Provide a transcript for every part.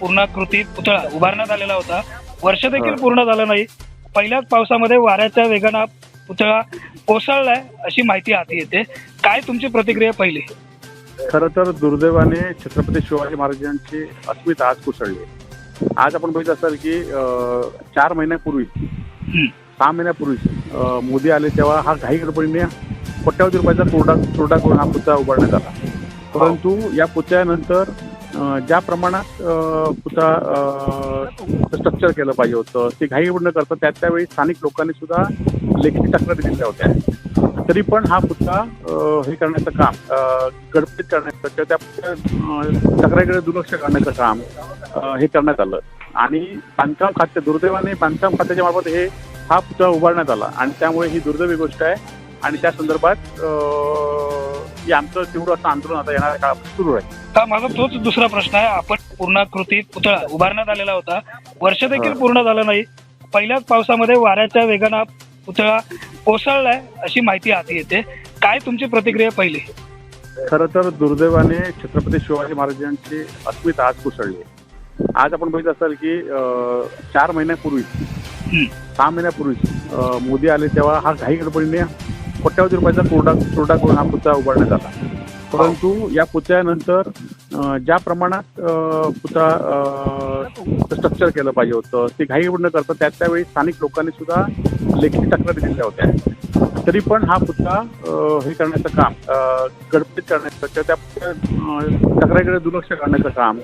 पूर्णाकृती पुतळा उभारण्यात आलेला होता वर्ष देखील. पूर्ण झालं नाही पहिल्याच पावसामध्ये वाऱ्याच्या वेगानं पुतळा कोसळलाय अशी माहिती हाती येते काय तुमची प्रतिक्रिया पहिली खरं तर दुर्दैवाने छत्रपती शिवाजी महाराजांची अस्मिता आज कोसळली. आज आपण बघितलं असाल की चार महिन्यापूर्वी. सहा महिन्यापूर्वी मोदी आले तेव्हा हा घाई गडबडीने कोट्यावधी रुपयाचा कोरडा कोरडा करून हा पुतळा उभारण्यात आला परंतु या पुतळ्यानंतर ज्या प्रमाणात अं, पुतळा स्ट्रक्चर केलं पाहिजे होतं ते घाई गडबड न करता त्या त्यावेळी स्थानिक लोकांनी सुद्धा लेखी तक्रारी दिल्या होत्या. तरी पण हा पुतळा हे करण्याचं काम गडबडीत करण्याचं किंवा त्या तक्रारीकडे दुर्लक्ष करण्याचं काम हे करण्यात आलं. आणि बांधकाम खाते दुर्दैवाने बांधकाम खात्याच्या मार्फत हे हा पुतळा उभारण्यात आला. आणि त्यामुळे ही दुर्दैवी गोष्ट आहे. आणि त्या संदर्भात हे आमचं तीव्र असं आंदोलन आता येणाऱ्या काळात सुरू आहे हा माझा तोच दुसरा प्रश्न आहे आपण पूर्णाकृती पुतळा उभारण्यात आलेला होता वर्ष देखील. पूर्ण झालं नाही पहिल्याच पावसामध्ये वाऱ्याच्या वेगानं पुतळा कोसळलाय अशी माहिती हाती येते काय तुमची प्रतिक्रिया पहिली खरं तर दुर्दैवाने छत्रपती शिवाजी महाराजांची अस्मिता आज कोसळली. आज आपण बघितलं असाल की चार महिन्यापूर्वी. सहा महिन्यापूर्वी मोदी आले तेव्हा हा घाई गडबडीने कोट्यावधी रुपयाचा कोरडा कोरडा करून हा पुतळा उभारण्यात आला. परंतु या पुतळ्यानंतर ज्या प्रमाणात पुतळा स्ट्रक्चर केलं पाहिजे होतं ते घाई न करता त्या त्यावेळी स्थानिक लोकांनी सुद्धा लेखी तक्रारी दिल्या होत्या. तरी पण हा पुतळा हे करण्याचं काम गडबडीत करण्याचं किंवा त्या तक्रारीकडे दुर्लक्ष करण्याचं काम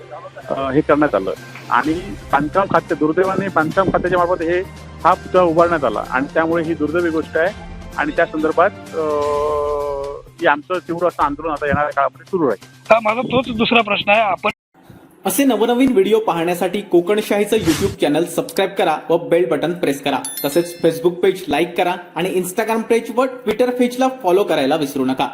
हे करण्यात आलं. आणि बांधकाम खाते दुर्दैवाने बांधकाम खात्याच्या मार्फत हे हा पुतळा उभारण्यात आला. आणि त्यामुळे ही दुर्दैवी गोष्ट आहे आणि त्या संदर्भात अं, आमचं तीव्र असं आंदोलन आता येणाऱ्या काळामध्ये सुरू आहे हा माझा तोच दुसरा प्रश्न आहे. आपण असे नवनवीन व्हिडिओ पाहण्यासाठी कोकणशाहीचं युट्यूब चॅनल सबस्क्राईब करा व बेल बटन प्रेस करा. तसेच फेसबुक पेज लाईक करा आणि इंस्टाग्राम पेज व ट्विटर पेजला फॉलो करायला विसरू नका.